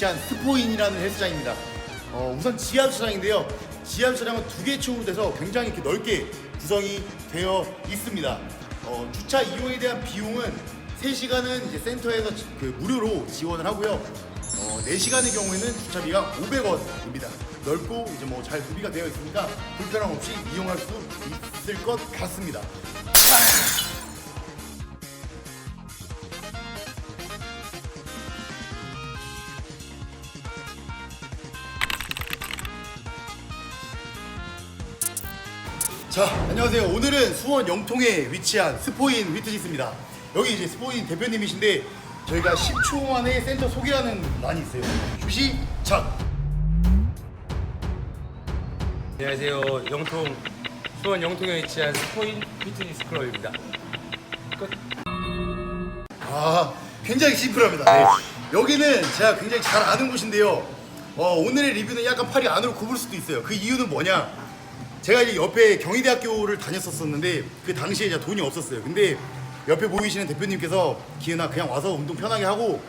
위치한 스포인이라는 헬스장입니다. 어, 우선 지하 주차장인데요. 지하 주차장은 두 개 층으로 돼서 굉장히 이렇게 넓게 구성이 되어 있습니다. 어, 주차 이용에 대한 비용은 3시간은 이제 센터에서 지- 그 무료로 지원을 하고요. 어, 4시간의 경우에는 주차비가 500원입니다. 넓고 이제 뭐 잘 구비가 되어 있으니까 불편함 없이 이용할 수 있을 것 같습니다. 자, 안녕하세요. 오늘은 수원 영통에 위치한 스포인 위트니스입니다. 여기 이제 스포인 대표님이신데 저희가 10초 만에 센터 소개하는 란이 있어요. 주시작. 안녕하세요. 영통 수원 영통에 위치한 스포인 피트니스 클럽입니다. 끝. 아, 굉장히 심플합니다. 네. 여기는 제가 굉장히 잘 아는 곳인데요. 어, 오늘의 리뷰는 약간 팔이 안으로 굽을 수도 있어요. 그 이유는 뭐냐? 제가 이제 옆에 경희대학교를 다녔었었는데 그 당시에 이제 돈이 없었어요. 근데 옆에 보이시는 대표님께서 기은아 그냥 와서 운동 편하게 하고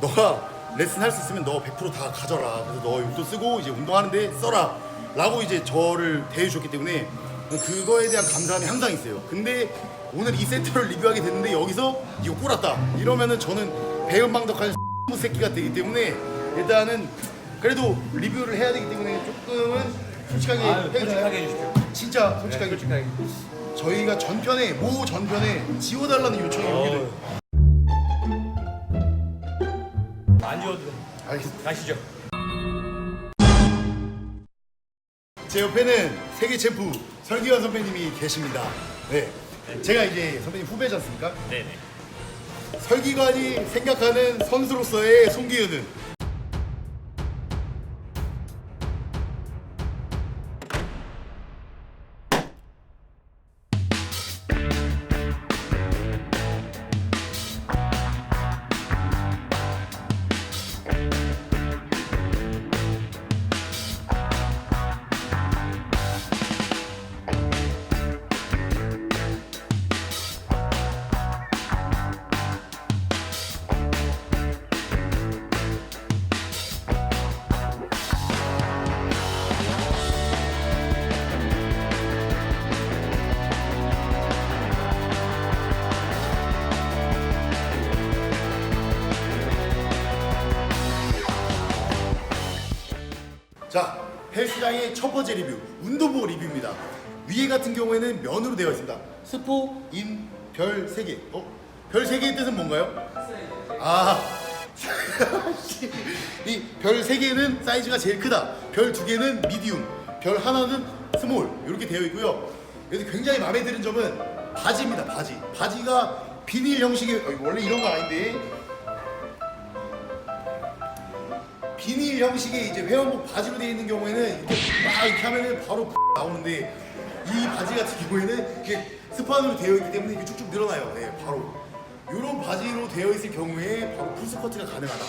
너가 레슨 할 수 있으면 너 100%다 가져라. 그래서 너 용돈 쓰고 이제 운동하는데 써라. 라고 이제 저를 대해 주셨기 때문에 그거에 대한 감사함이 항상 있어요. 근데 오늘 이 세트를 리뷰하게 됐는데 여기서 이거 꼬랐다. 이러면은 저는 배은망덕한 새끼가 되기 때문에 일단은 그래도 리뷰를 해야 되기 때문에 조금은 솔직하게 아유, 해주세요. 솔직하게 해주십시오. 진짜 네, 솔직하게 솔직하게. 저희가 전편에 모 전편에 지워달라는 요청이 오기도 어, 안 지워도 돼. 알겠습니다. 가시죠. 제 옆에는 세계 챔프 설기현 선배님이 계십니다. 네. 제가 이제 선배님 후배지 않습니까? 네네. 설기관이 생각하는 선수로서의 송기현은 자 헬스장의 첫 번째 리뷰 운동복 리뷰입니다. 위에 같은 경우에는 면으로 되어 있습니다. 스포 인 별 3개. 어? 별 3개의 뜻은 뭔가요? 아. 이 별 3개는 사이즈가 제일 크다. 별 2개는 미디움. 별 하나는 스몰. 이렇게 되어 있고요. 여기서 굉장히 마음에 드는 점은 바지입니다. 바지. 바지가 비닐 형식의 어, 원래 이런 거 아닌데 비닐 형식의 이제 회원복 바지로 되어 있는 경우에는 이렇게 막 이렇게 하면은 바로 나오는데 이 바지 같은 경우에는 이렇게 스판으로 되어 있기 때문에 이게 쭉쭉 늘어나요. 네, 바로 이런 바지로 되어 있을 경우에 바로 풀스커트가 가능하다.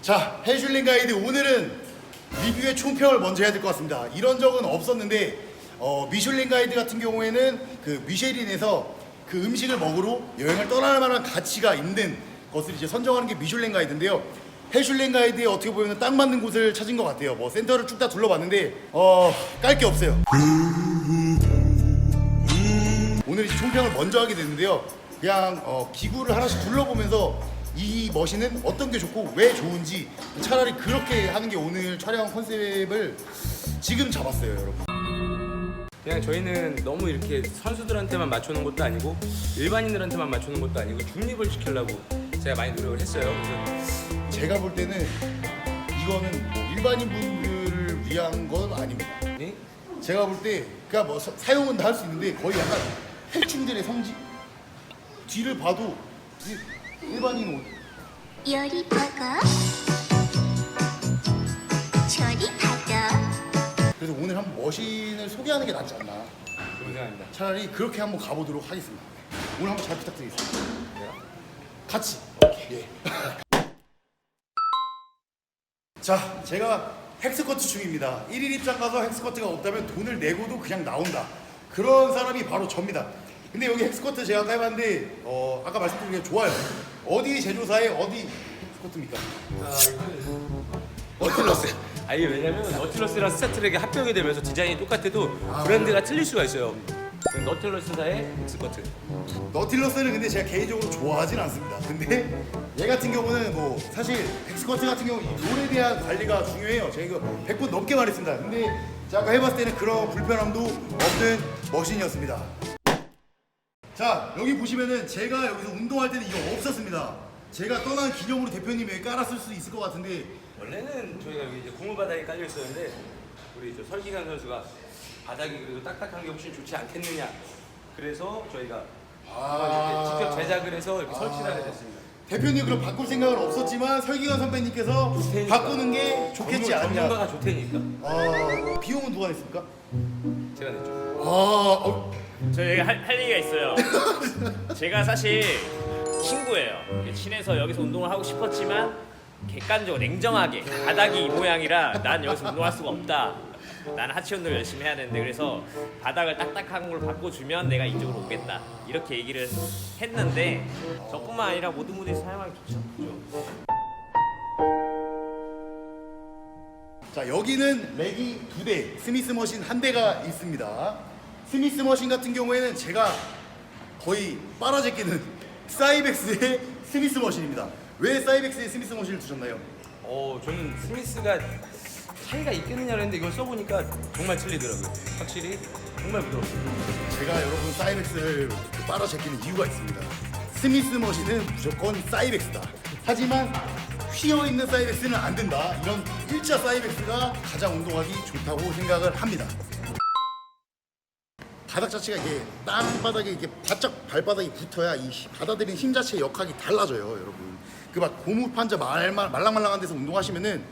자, 헬슐링 가이드 오늘은 리뷰의 총평을 먼저 해야 될 것 같습니다. 이런 적은 없었는데 어, 미슐링 가이드 같은 경우에는 그 미쉐린에서 그 음식을 먹으러 여행을 떠날 만한 가치가 있는 것을 이제 선정하는 게 미슐랭 가이드인데요. 헬슐랭 가이드에 어떻게 보면 딱 맞는 곳을 찾은 것 같아요. 뭐 센터를 쭉 다 둘러봤는데 어, 깔 게 없어요. 오늘 총평을 먼저 하게 됐는데요. 그냥 어, 기구를 하나씩 둘러보면서 이 머신은 어떤 게 좋고 왜 좋은지 차라리 그렇게 하는 게 오늘 촬영 컨셉을 지금 잡았어요, 여러분. 그냥 저희는 너무 이렇게 선수들한테만 맞추는 것도 아니고 일반인들한테만 맞추는 것도 아니고 중립을 지키려고 제가 많이 노력을 했어요. 그래서 제가 볼 때는 이거는 뭐 일반인 분들을 위한 건 아닙니다. 이 제가 볼 때 그냥 뭐 사- 사용은 다 할 수 있는데 거의 약간 해충들의 성지 뒤를 봐도 이 일반인 옷 열이 박아 저리 받아 그래서 오늘 한번 머신을 소개하는 게 낫지 않나 좋은 생각입니다. 차라리 그렇게 한번 가보도록 하겠습니다 오늘 한번 잘 부탁드리겠습니다 내가 같이 예. 자, 제가 헥스커트 중입니다. 1일 입장 가서 헥스커트가 없다면 돈을 내고도 그냥 나온다. 그런 사람이 바로 접니다. 근데 여기 헥스커트 제가 아까 해봤는데 어, 아까 말씀드린 게 좋아요. 어디 제조사에 어디 스커트입니까? 어틀러스. 아 이게 왜냐면 너틸러스랑 스타트랙이 합병이 되면서 디자인이 똑같아도 브랜드가 틀릴 수가 있어요. 너틸러스사의 엑스커트. 너틸러스는 근데 제가 개인적으로 좋아하진 않습니다. 근데 얘 같은 경우는 뭐 사실 엑스커트 같은 경우 이 롤에 대한 관리가 중요해요. 제가 이거 100번 넘게 말했습니다. 근데 제가 아까 해봤을 때는 그런 불편함도 없는 머신이었습니다. 자 여기 보시면은 제가 여기서 운동할 때는 이거 없었습니다. 제가 떠난 기념으로 대표님이 깔았을 수 있을 것 같은데 원래는 저희가 여기 이제 고무 바닥이 깔려 있었는데 우리 저 설기관 선수가 바닥이 그래도 딱딱한 게 훨씬 좋지 않겠느냐. 그래서 저희가 아. 이렇게 직접 제작을 해서 이렇게 설치를 하게 됐습니다. 대표님 그럼 바꿀 생각은 없었지만 설기관 선배님께서 좋테니까. 바꾸는 게 좋겠지 전문- 않냐. 전문가가 좋테니까 아 비용은 누가 냈습니까? 제가 냈죠. 아 어, 저 여기 할, 할 얘기가 있어요. 제가 사실 친구예요. 친해서 여기서 운동을 하고 싶었지만 객관적으로 냉정하게 바닥이 이 모양이라 난 여기서 운동할 수가 없다. 나는 하체 운동을 열심히 해야 되는데 그래서 바닥을 딱딱한 걸로 바꿔주면 내가 이쪽으로 오겠다. 이렇게 얘기를 했는데 저뿐만 아니라 모든 분들이 사용하기 좋죠. 그죠? 자 여기는 렉이 두 대, 스미스 머신 한 대가 있습니다. 스미스 머신 같은 경우에는 제가 거의 빨아제끼는 사이벡스의 스미스 머신입니다. 왜 사이벡스의 스미스 머신을 두셨나요? 어 저는 스미스가 차이가 있겠느냐 했는데 이걸 써보니까 정말 틀리더라고요. 확실히 정말 부드럽습니다. 제가 여러분 사이벡스를 빨아제끼는 이유가 있습니다. 스미스 머신은 무조건 사이벡스다. 하지만 휘어 있는 사이벡스는 안 된다. 이런 일자 사이벡스가 가장 운동하기 좋다고 생각을 합니다. 바닥 자체가 이게 땅바닥에 이렇게 바짝 발바닥이 붙어야 이 받아들이는 힘 자체의 역학이 달라져요, 여러분. 그 막 고무 판자 말말 말랑말랑한 데서 운동하시면은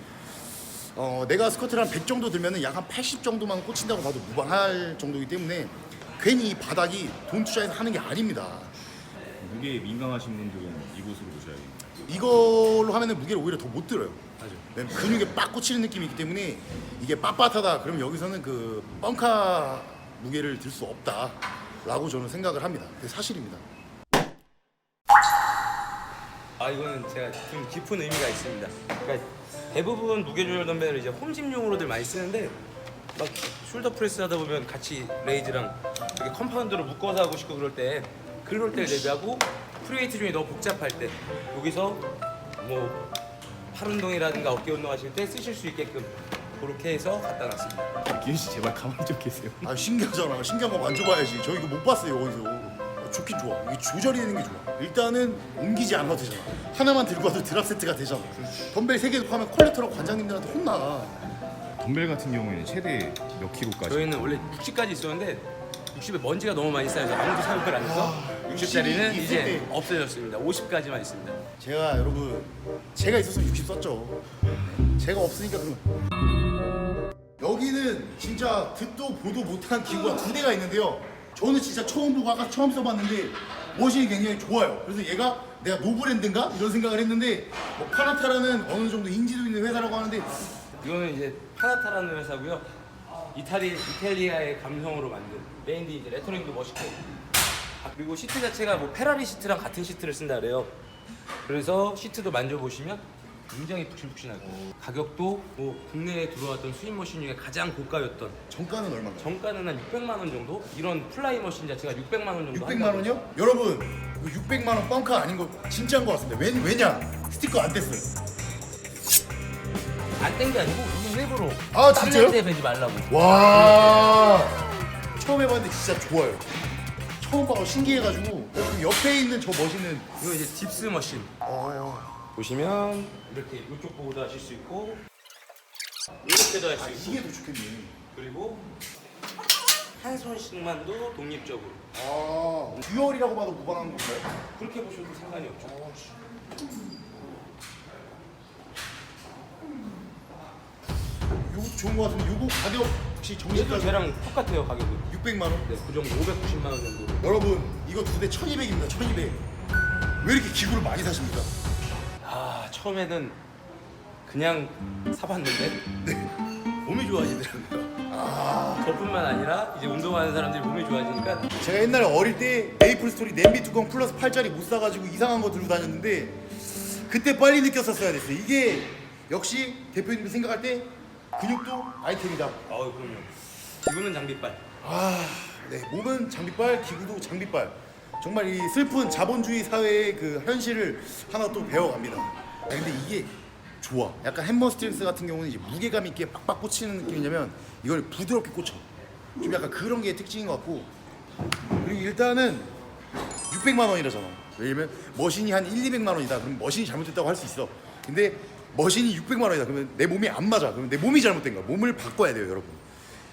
어, 내가 스쿼트를 한 100 정도 들면은 약 한 80 정도만 꽂힌다고 봐도 무방할 정도이기 때문에 괜히 이 바닥이 돈 투자해서 하는 게 아닙니다. 무게에 민감하신 분들은 이곳으로 오셔야겠네요. 이걸로 하면은 무게를 오히려 더 못 들어요. 왜냐면 근육에 빡 꽂히는 느낌이 있기 때문에 이게 빳빳하다. 그러면 여기서는 그 뻥카 무게를 들 수 없다라고 저는 생각을 합니다. 그게 사실입니다. 아 이거는 제가 좀 깊은 의미가 있습니다. 그러니까 대부분 무게 조절 덤벨을 이제 홈짐용으로들 많이 쓰는데 막 숄더 프레스 하다 보면 같이 레이즈랑 이렇게 컴파운드로 묶어서 하고 싶고 그럴 때 그럴 때를 대비하고 프리웨이트 중에 너무 복잡할 때 여기서 뭐 팔 운동이라든가 어깨 운동 하실 때 쓰실 수 있게끔 그렇게 해서 갖다 놨습니다. 기현 씨 제발 가만히 좀 계세요. 아 신기하잖아. 신기한 거 만져봐야지. 저 이거 못 봤어요 어디서. 어, 좋긴 좋아. 이게 조절이 되는 게 좋아. 일단은 옮기지 않아도 되잖아. 하나만 들고 와도 드랍 세트가 되잖아. 덤벨 세개 하면 콜레터라고 관장님들한테 혼나. 덤벨 같은 경우에는 최대 몇 킬로까지? 저희는 원래 60까지 있었는데 60에 먼지가 너무 많이 쌓여서 아무도 사용을 안 해서 60짜리는 60이 있을 이제 때. 없어졌습니다. 50까지만 있습니다. 제가 여러분 제가 있었으면 60 썼죠. 제가 없으니까 그럼. 여기는 진짜 듣도 보도 못한 기구가 두 대가 있는데요. 저는 진짜 처음 보고 아까 처음 써봤는데 머신이 굉장히 좋아요. 그래서 얘가 내가 노브랜드인가 이런 생각을 했는데 뭐 파나타라는 어느 정도 인지도 있는 회사라고 하는데 이거는 이제 파나타라는 회사고요. 이탈리 이탈리아의 감성으로 만든 메인디 이제 레터링도 멋있고 아, 그리고 시트 자체가 뭐 페라리 시트랑 같은 시트를 쓴다 그래요. 그래서 시트도 만져보시면 굉장히 푹신푹신하고 가격도 뭐 국내에 들어왔던 수입 머신 중에 가장 고가였던 정가는 얼마인가요? 정가는 한 600만 원 정도 이런 플라이 머신 자체가 600만 원 정도 600만 한다고 원이요? 여러분 이거 600만 원 뻥카 아닌 거 진짜인 것 같습니다. 왜, 왜냐? 스티커 안 뗐어요. 안 뗀 게 아니고 여기 일부러 아, 진짜요? 데 베지 말라고 와 처음 해봤는데 진짜 좋아요. 처음 봐서 신기해가지고 어, 그 옆에 있는 저 멋있는 이거 이제 딥스 머신 어, 보시면 이렇게 이쪽 보고도 하실 수 있고 이렇게도 할수 있고 이게 더 좋겠네. 그리고 한 손씩만도 독립적으로 아 듀얼이라고 봐도 무방한 건가요? 그렇게 보셔도 상관이 없죠. 이거 좋은 것 같은데 이거 가격 혹시 얘도 정식가격 쟤랑 똑같아요 가격은. 600만 원? 네, 그 정도 590만 원 정도. 여러분 이거 두 대 1200입니다 1200왜 이렇게 기구를 많이 사십니까? 아 처음에는 그냥 사봤는데 몸이 좋아지더라고요. 저뿐만 아니라 이제 운동하는 사람들이 몸이 좋아지니까 제가 옛날에 어릴 때 메이플 스토리 냄비 뚜껑 플러스 8짜리 못 사가지고 이상한 거 들고 다녔는데 그때 빨리 느꼈었어야 됐어요. 이게 역시 대표님이 생각할 때 근육도 아이템이다. 아우 그럼요. 지금은 장비빨. 아, 네. 몸은 장비빨, 기구도 장비빨. 정말 이 슬픈 자본주의 사회의 그 현실을 하나 또 배워갑니다. 아, 근데 이게 좋아. 약간 햄머 스트링스 같은 경우는 이제 무게감 있게 빡빡 꽂히는 느낌이냐면 이걸 부드럽게 꽂혀. 좀 약간 그런 게 특징인 것 같고. 그리고 일단은 600만 원이라잖아. 왜냐면 머신이 한 1, 200만 원이다. 그럼 머신이 잘못됐다고 할 수 있어. 근데 머신이 600만 원이다. 그러면 내 몸이 안 맞아. 그러면 내 몸이 잘못된 거야. 몸을 바꿔야 돼요, 여러분.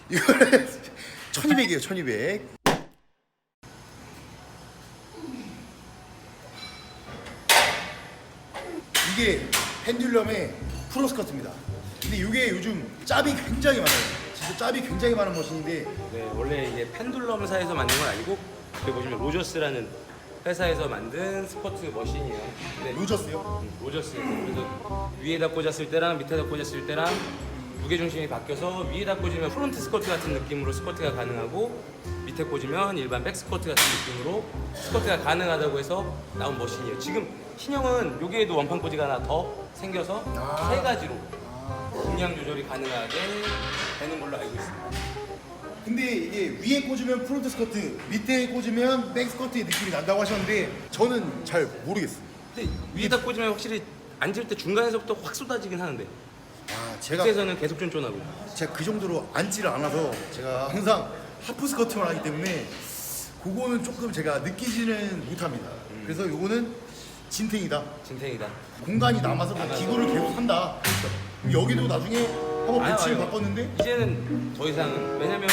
이거는 1200이에요, 1200. 이게 펜듈럼의 프로스커트입니다. 근데 이게 요즘 짭이 굉장히 많아요. 진짜 짭이 굉장히 많은 머신인데 네, 원래 이게 펜듈럼사에서 만든 건 아니고 여기 보시면 로저스라는 회사에서 만든 스포츠 머신이에요. 근데 로저스요? 음, 로저스. 그래서 위에다 꽂았을 때랑 밑에다 꽂았을 때랑 무게 중심이 바뀌어서 위에다 꽂으면 프론트 스쿼트 같은 느낌으로 스쿼트가 가능하고 밑에 꽂으면 일반 백 스쿼트 같은 느낌으로 스쿼트가 가능하다고 해서 나온 머신이에요. 지금 신형은 여기에도 원판 꽂이가 하나 더 생겨서 아. 세 가지로 중량 조절이 가능하게 되는 걸로 알고 있습니다. 근데 이게 위에 꽂으면 프론트 스커트, 밑에 꽂으면 백 스커트의 느낌이 난다고 하셨는데 저는 잘 모르겠어요. 근데 위에다 꽂으면 확실히 앉을 때 중간에서부터 확 쏟아지긴 하는데 아, 제가 밑에서는 계속 쫀쫀하고 제가 그 정도로 앉지를 않아서 제가 항상 하프 스커트만 하기 때문에 그거는 조금 제가 느끼지는 못합니다. 그래서 요거는 진탱이다. 진탱이다. 공간이 남아서 그냥 기구를 계속 산다. 여기도 나중에 한번 배치를 아유. 바꿨는데 이제는 더 이상은 왜냐면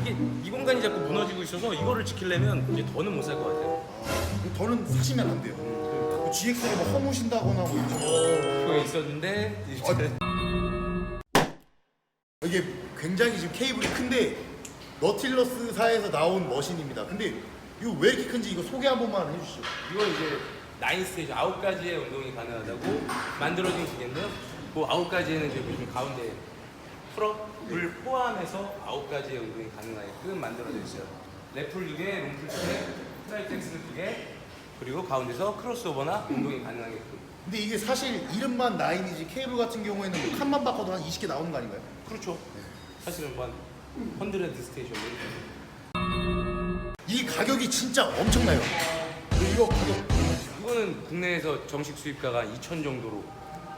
이게 이 공간이 자꾸 무너지고 있어서 이거를 지키려면 이제 더는 못 살 것 같아요. 더는 사시면 안 돼요. 뭐 GX를 뭐 허무신다거나 뭐 이런 거. 그거 있었는데 이제 이게 굉장히 지금 케이블이 큰데 너틸러스사에서 나온 머신입니다. 근데 이거 왜 이렇게 큰지 이거 소개 한 번만 해주시죠. 이거 이제 나인 스테이지 아홉 가지의 운동이 가능하다고 만들어진 기계인데요. 그 아홉 가지에는 이제 보시면 가운데 풀업을 포함해서 아홉 가지의 운동이 가능하게끔 만들어져 있어요. 랩풀 두 개, 롱풀 두 개, 트라이텍스 두 개, 그리고 가운데서 크로스오버나 운동이 가능하게끔. 근데 이게 사실 이름만 나인이지 케이블 같은 경우에는 뭐 칸만 바꿔도 한 20개 나오는 거 아닌가요? 그렇죠. 사실은 뭐한 헌드레드 스테이션 이 가격이 진짜 엄청나요. 근데 이거 가격 이거는 국내에서 정식 수입가가 2천 정도로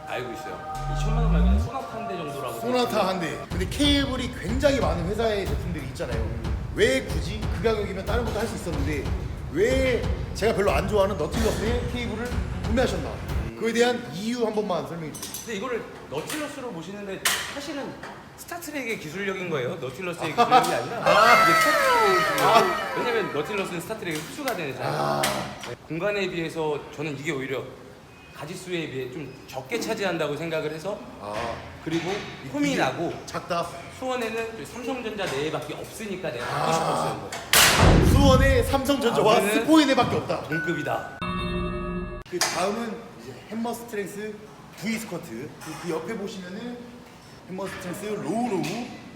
알고 있어요. 2천만 원 말고 소나타 한 대 정도라고. 소나타 한 대. 근데 케이블이 굉장히 많은 회사의 제품들이 있잖아요. 왜 굳이 그 가격이면 다른 것도 할 수 있었는데 왜 제가 별로 안 좋아하는 너틸러스의 케이블을 구매하셨나? 그에 대한 이유 한 번만 설명해 주세요. 근데 이거를 너틸러스로 보시는데 사실은 스타트랙의 기술력인 거예요. 너틸러스의 기술력이 아니라 이게 스타트랙의 기술력. 왜냐면 너틸러스는 스타트랙에 흡수가 되잖아요. 네, 공간에 비해서 저는 이게 오히려 가지수에 비해 좀 적게 차지한다고 생각을 해서 아, 그리고 폼이 나고 작다. 수원에는 삼성전자 내에밖에 없으니까 내가 아. 갖고 싶었어요. 수원의 삼성전자와 아, 그러면은- 스포인에밖에 없다. 동급이다. 그 다음은 이제 햄머 스트렝스 V 스쿼트. 그, 그 옆에 보시면은 햄머 스트렝스 로우 로우.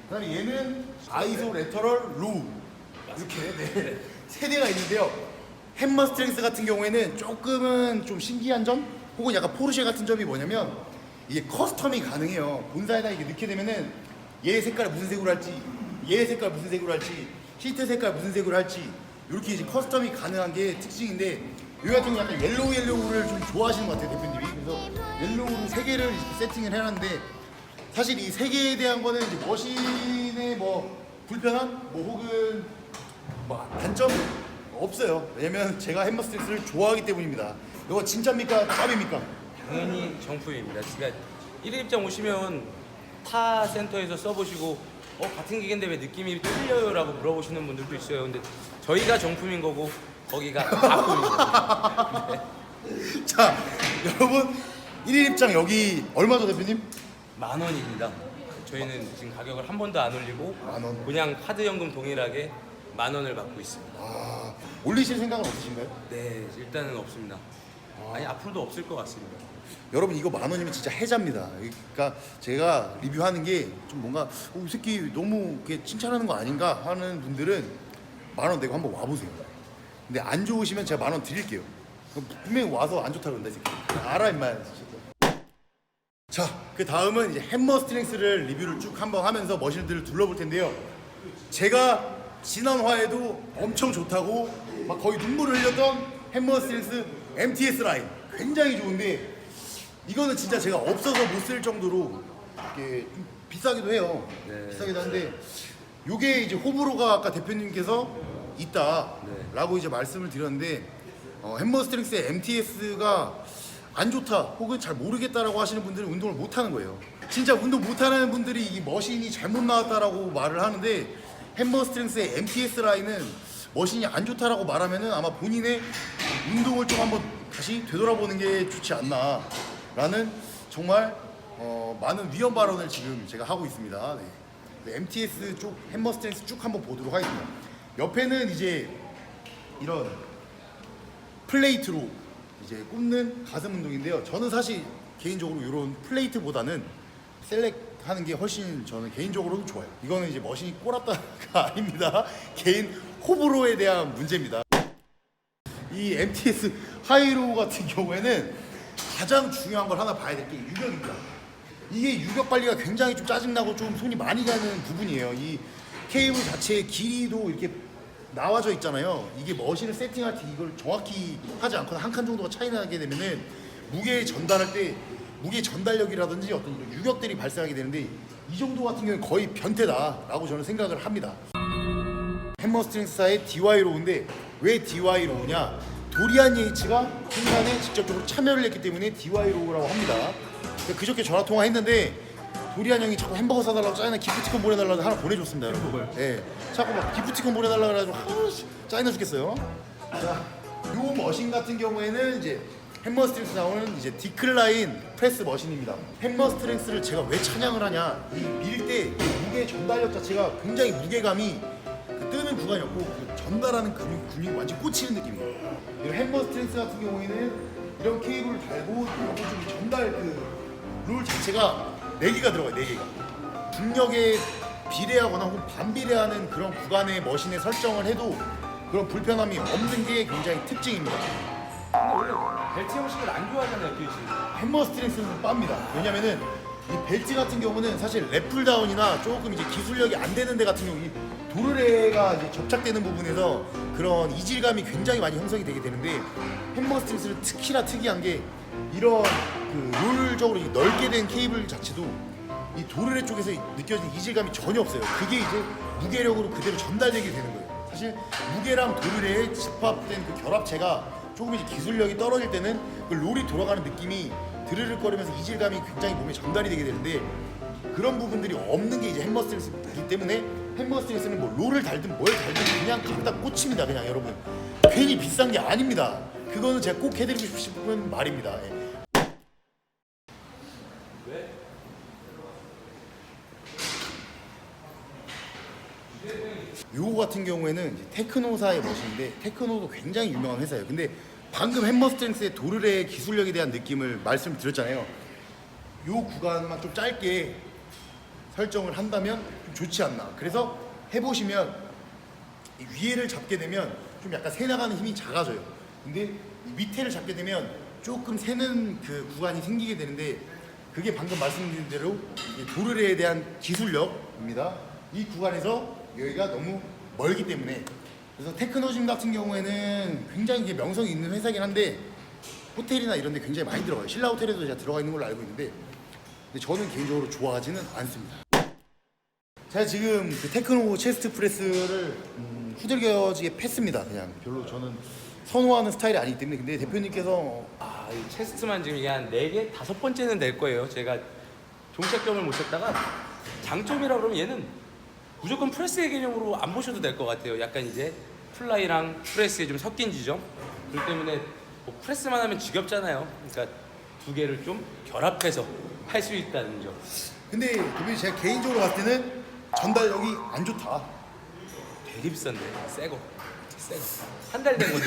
그다음에 얘는 아이소 레터럴 로우. 이렇게 네. 세 대가 있는데요. 햄머 스트렝스 같은 경우에는 조금은 좀 신기한 점 혹은 약간 포르쉐 같은 점이 뭐냐면 이게 커스텀이 가능해요. 본사에다 이게 넣게 되면은 얘 색깔 무슨 색으로 할지, 얘 색깔 무슨 색으로 할지, 시트 색깔 무슨 색으로 할지 이렇게 이제 커스텀이 가능한 게 특징인데 여기 같은 경우 약간 옐로우 옐로우를 좀 좋아하시는 것 같아요 대표님이. 그래서 옐로우를 세 개를 세팅을 해놨는데 사실 이 세 개에 대한 거는 이제 머신의 뭐 불편함? 뭐 혹은 뭐 단점? 없어요. 왜냐면 제가 햄머 스트레스를 좋아하기 때문입니다. 이거 진짜입니까? 짭입니까? 당연히 정품입니다. 그러니까 1일 입장 오시면 타 센터에서 써보시고 어 같은 기계인데 왜 느낌이 틀려요 라고 물어보시는 분들도 있어요. 근데 저희가 정품인 거고 거기가 가품인 거고 자 여러분 1일 입장 여기 얼마죠 대표님? 만 원입니다. 저희는 지금 가격을 한 번도 안 올리고 만 원. 그냥 카드 연금 동일하게 만 원을 받고 있습니다. 아 올리실 생각은 없으신가요? 네 일단은 없습니다. 아니 앞으로도 없을 것 같습니다. 여러분 이거 만 원이면 진짜 해자입니다. 그러니까 제가 리뷰하는 게 좀 뭔가 어, 이 새끼 너무 이렇게 칭찬하는 거 아닌가 하는 분들은 만 원 내고 한번 와보세요. 근데 안 좋으시면 제가 만 원 드릴게요. 분명히 와서 안 좋다 그런다 이 새끼. 알아 임마. 자, 그 다음은 이제 햄머 스트렝스를 리뷰를 쭉 한번 하면서 머신들을 둘러볼 텐데요. 제가 지난 화에도 엄청 좋다고 막 거의 눈물을 흘렸던 햄머 스트렝스 MTS 라인 굉장히 좋은데 이거는 진짜 제가 없어서 못 쓸 정도로 이게 좀 비싸기도 해요. 비싸기도 한데 요게 이제 호불호가 아까 대표님께서 있다라고 이제 말씀을 드렸는데 어, 햄머 스트렝스의 MTS가 안 좋다 혹은 잘 모르겠다라고 하시는 분들은 운동을 못 하는 거예요. 진짜 운동 못 하는 분들이 이 머신이 잘못 나왔다라고 말을 하는데 햄머 스트렝스의 MTS 라인은 머신이 안 좋다라고 말하면은 아마 본인의 운동을 좀 한번 다시 되돌아보는 게 좋지 않나 라는 정말 어, 많은 위험 발언을 지금 제가 하고 있습니다. 네. 네, MTS 쪽 햄머 스트렝스 쭉 한번 보도록 하겠습니다. 옆에는 이제 이런 플레이트로 이제 굽는 가슴 운동인데요. 저는 사실 개인적으로 이런 플레이트보다는 셀렉 하는 게 훨씬 저는 개인적으로는 좋아요. 이거는 이제 머신이 꼬랐다가 아닙니다. 개인 호불호에 대한 문제입니다. 이 MTS 하이로 같은 경우에는 가장 중요한 걸 하나 봐야 될 게 유격입니다. 이게 유격 관리가 굉장히 좀 짜증나고 좀 손이 많이 가는 부분이에요. 이 케이블 자체의 길이도 이렇게 나와져 있잖아요. 이게 머신을 세팅할 때 이걸 정확히 하지 않거나 한 칸 정도가 차이 나게 되면은 무게 전달할 때 무게 전달력이라든지 어떤 유격들이 발생하게 되는데 이 정도 같은 경우는 거의 변태다라고 저는 생각을 합니다. 햄머 스트렝스사의 DY 로우인데 왜 DY 로우냐? 도리안 예이츠가 생산에 직접적으로 참여를 했기 때문에 DY 로우라고 합니다. 그저께 전화 통화했는데 도리안 형이 자꾸 햄버거 사달라고 짜이나 기프티콘 보내달라고 하나 보내줬습니다, 여러분. 예, 자꾸 막 기프티콘 보내달라고 해가지고 하씨 짜이나 죽겠어요. 자, 요 머신 같은 경우에는 이제 햄머 스트렝스 나오는 이제 디클라인 프레스 머신입니다. 햄머 스트렝스를 제가 왜 찬양을 하냐? 이 밀 때 무게 전달력 자체가 굉장히 무게감이 그 뜨는 구간이 없고 그 전달하는 근육, 근육이 완전 꽂히는 느낌이에요. 이 햄머 스트렝스 같은 경우에는 이런 케이블을 달고 이런 좀 전달 그 룰 자체가 4개가 들어가요, 4개가. 중력에 비례하거나 혹은 반비례하는 그런 구간의 머신에 설정을 해도 그런 불편함이 없는 게 굉장히 특징입니다. 근데 원래 벨트 형식을 안 좋아하잖아요, 규희 씨. 햄머 스트렝스는 빱니다. 왜냐면은 이 벨트 같은 경우는 사실 랩풀다운이나 조금 이제 기술력이 안 되는 데 같은 경우 이 도르래가 이제 접착되는 부분에서 그런 이질감이 굉장히 많이 형성이 되게 되는데 햄머 스트렝스는 특히나 특이한 게 이런 그 롤적으로 이 넓게 된 케이블 자체도 이 도르래 쪽에서 느껴지는 이질감이 전혀 없어요. 그게 이제 무게력으로 그대로 전달되게 되는 거예요. 사실 무게랑 도르래의 집합된 그 결합체가 조금 이제 기술력이 떨어질 때는 그 롤이 돌아가는 느낌이 드르륵거리면서 이질감이 굉장히 몸에 전달이 되게 되는데 그런 부분들이 없는 게 이제 햄머 스트렝스이기 때문에 햄머 스트렝스는 뭐 롤을 달든 뭘 달든 그냥 갖다 꽂힙니다 그냥 여러분 괜히 비싼 게 아닙니다 그거는 제가 꼭 해드리고 싶은 말입니다 예. 요거 같은 경우에는 이제 테크노사의 멋인데 테크노도 굉장히 유명한 회사예요. 근데 방금 햄머 스트렝스의 도르래의 기술력에 대한 느낌을 말씀드렸잖아요. 요 구간만 좀 짧게 설정을 한다면 좀 좋지 않나. 그래서 해보시면 이 위에를 잡게 되면 좀 약간 새 나가는 힘이 작아져요. 근데 이 밑에를 잡게 되면 조금 새는 그 구간이 생기게 되는데 그게 방금 말씀드린 대로 이 도르래에 대한 기술력입니다. 이 구간에서 여기가 너무 멀기 때문에 그래서 테크노짐 같은 경우에는 굉장히 명성이 있는 회사긴 한데 호텔이나 이런 데 굉장히 많이 들어가요. 신라 호텔에도 제가 들어가 있는 걸로 알고 있는데 근데 저는 개인적으로 좋아하지는 않습니다. 제가 지금 그 테크노 체스트 프레스를 음, 후들겨지게 팼습니다. 그냥 별로 저는 선호하는 스타일이 아니기 때문에 근데 대표님께서 아, 이 체스트만 지금 이게 한 4개, 다섯 번째는 될 거예요. 제가 종착점을 못 찾다가 장점이라 그러면 얘는 무조건 프레스의 개념으로 안 보셔도 될 것 같아요. 약간 이제 플라이랑 프레스에 좀 섞인 지점. 그렇기 때문에 뭐 프레스만 하면 지겹잖아요. 그러니까 두 개를 좀 결합해서 할 수 있다는 점. 근데 대표님 제가 개인적으로 봤을 때는 전달력이 안 좋다. 되게 비싼데, 새 거. 한달 된 건데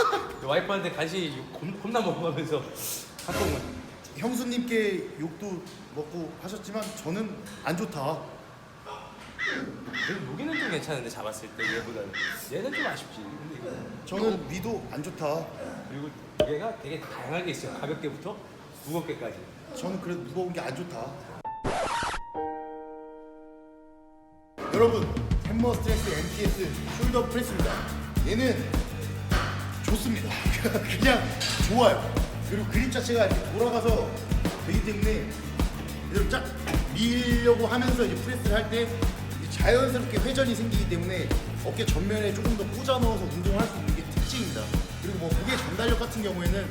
와이프한테 간신히 겁- 겁나 먹어가면서 가끔은 형수님께 욕도 먹고 하셨지만 저는 안 좋다. 그래도 여기는 좀 괜찮은데 잡았을 때 얘보다는 얘는 좀 아쉽지 근데 이거 저는 위도 안 좋다. 그리고 무게가 되게 다양하게 있어요 가볍게부터 무겁게까지 저는 그래도 무거운 게 안 좋다. 여러분, 햄머 스트레스 MTS 숄더 프레스입니다. 얘는 좋습니다. 그냥 좋아요. 그리고 그립 자체가 이렇게 돌아가서 되기 때문에 이렇게 쫙 밀려고 하면서 이제 프레스를 할 때 자연스럽게 회전이 생기기 때문에 어깨 전면에 조금 더 꽂아 넣어서 운동할 수 있는 게 특징입니다. 그리고 뭐 무게 전달력 같은 경우에는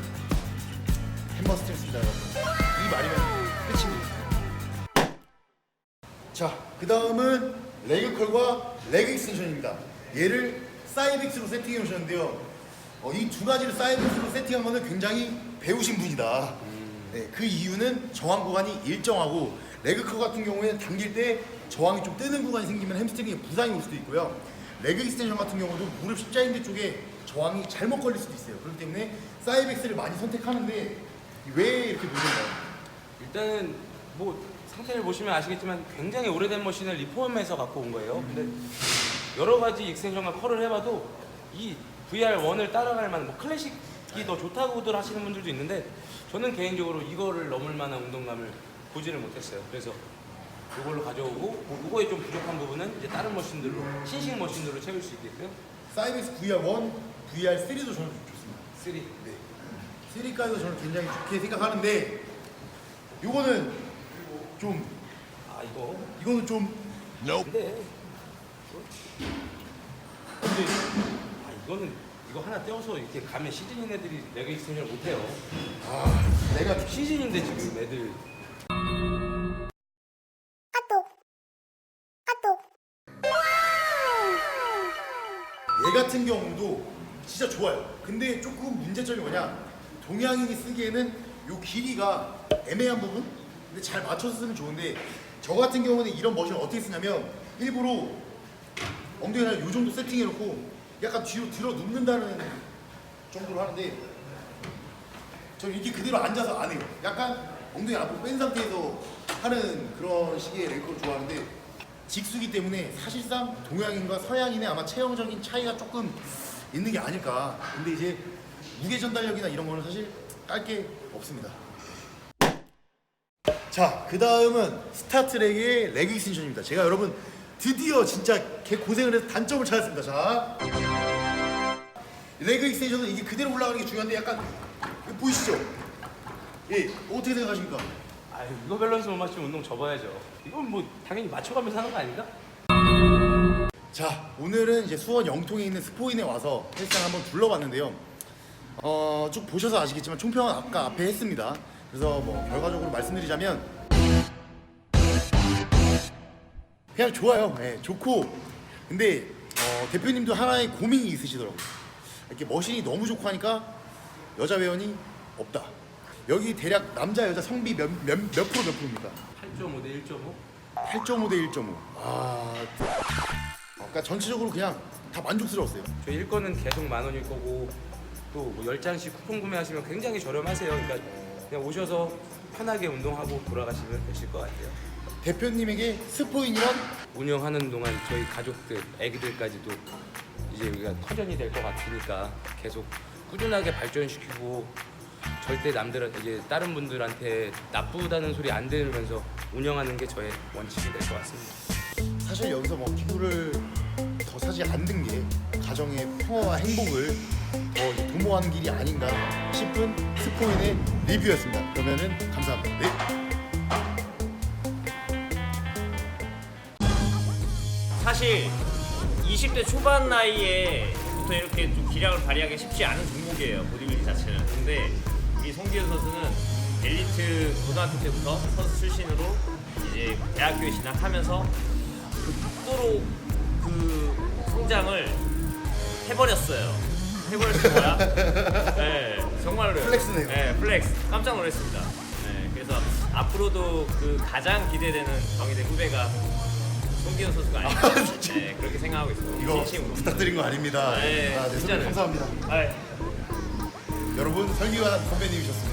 햄버 스트레스입니다, 여러분. 이 말이면 끝입니다. 자, 그 다음은 레그 컬과 레그 익스텐션입니다. 얘를 사이빅스로 세팅해 놓으셨는데요. 어, 이 두 가지를 사이빅스로 세팅한 거는 굉장히 배우신 분이다. 네, 그 이유는 저항 구간이 일정하고 레그 컬 같은 경우에는 당길 때 저항이 좀 뜨는 구간이 생기면 햄스트링에 부상이 올 수도 있고요. 레그 익스텐션 같은 경우도 무릎 십자인대 쪽에 저항이 잘못 걸릴 수도 있어요. 그렇기 때문에 사이빅스를 많이 선택하는데 왜 이렇게 놓는가요? 일단은 뭐 상태를 보시면 아시겠지만 굉장히 오래된 머신을 리폼해서 갖고 온 거예요. 근데 여러 가지 익스텐션과 컬을 해봐도 이 VR1을 따라갈 만한 뭐 클래식이 더 좋다고들 하시는 분들도 있는데 저는 개인적으로 이거를 넘을 만한 운동감을 보지를 못했어요. 그래서 이걸로 가져오고 뭐 이거에 좀 부족한 부분은 이제 다른 머신들로 신식 머신들로 채울 수 있게끔 사이빅스 VR1, VR3도 저는 좋습니다. 3 네. 3까지도 저는 굉장히 좋게 생각하는데 요거는 좀 아 이거 이거는 좀 근데 근데 아 이거는 이거 하나 떼어서 이렇게 가면 시즌인 애들이 레그 익스텐션을 못해요. 아, 내가 시즌인데 지금 애들 얘 같은 경우도 진짜 좋아요. 근데 조금 문제점이 뭐냐? 동양인이 쓰기에는 요 길이가 애매한 부분? 근데 잘 맞춰서 쓰면 좋은데 저 같은 경우는 이런 머신을 어떻게 쓰냐면 일부러 엉덩이를 요 정도 세팅해놓고 약간 뒤로 들어 눕는다는 정도로 하는데 저 이렇게 그대로 앉아서 안 해요. 약간 엉덩이 앞으로 뺀 상태에서 하는 그런 식의 랭크를 좋아하는데 직수기 때문에 사실상 동양인과 서양인의 아마 체형적인 차이가 조금 있는 게 아닐까. 근데 이제 무게 전달력이나 이런 거는 사실 깔 게 없습니다. 자, 그 다음은 스타트랙의 레그 익스텐션입니다. 제가 여러분 드디어 진짜 개 고생을 해서 단점을 찾았습니다. 자, 레그 익스텐션은 이게 그대로 올라가는 게 중요한데 약간 이거 보이시죠? 예, 어떻게 생각하십니까? 아 이거 밸런스 못 맞추면 운동 접어야죠. 이건 뭐 당연히 맞춰가면서 하는 거 아닌가? 자, 오늘은 이제 수원 영통에 있는 스포인에 와서 헬스장 한번 둘러봤는데요. 어, 쭉 보셔서 아시겠지만 총평은 아까 앞에 했습니다. 그래서 뭐 결과적으로 말씀드리자면 그냥 좋아요. 예, 좋고 근데 어, 대표님도 하나의 고민이 있으시더라고요. 이렇게 머신이 너무 좋고 하니까 여자 회원이 없다. 여기 대략 남자 여자 성비 몇, 몇, 몇 프로 몇 프로입니까? 8.5 대 1.5. 8.5 대 1.5. 아, 그러니까 전체적으로 그냥 다 만족스러웠어요. 저희 일거는 계속 만 원일 거고 또 뭐 10장씩 쿠폰 구매하시면 굉장히 저렴하세요. 그러니까 그냥 오셔서 편하게 운동하고 돌아가시면 되실 것 같아요. 대표님에게 스포인이란 운영하는 동안 저희 가족들, 애기들까지도 이제 우리가 터전이 될 것 같으니까 계속 꾸준하게 발전시키고 절대 남들 이제 다른 분들한테 나쁘다는 소리 안 들으면서 운영하는 게 저의 원칙이 될 것 같습니다. 사실 여기서 뭐 기부를 더 사지 않는 게 가정의 평화와 행복을 더 이제 도모하는 길이 아닌가 싶은 스포인의 리뷰였습니다. 그러면은 감사합니다. 네. 사실 20대 초반 나이에부터 이렇게 좀 기량을 발휘하기 쉽지 않은 종목이에요 보디빌딩 자체는 근데 이 송기현 선수는 엘리트 고등학교 때부터 선수 출신으로 이제 대학교에 진학하면서 그 속도로 그 성장을 해버렸어요 해버렸을 거야 네 정말로요 플렉스네요. 네 플렉스 깜짝 놀랐습니다 네 그래서 앞으로도 그 가장 기대되는 정의대 후배가 송기현 선수가 아니라 네, 그렇게 생각하고 있어요. 이거 진심으로. 부탁드린 거 아닙니다. 네, 아, 네, 선배님 진짜로요. 감사합니다. 아, 여러분 설기환 선배님이셨습니다.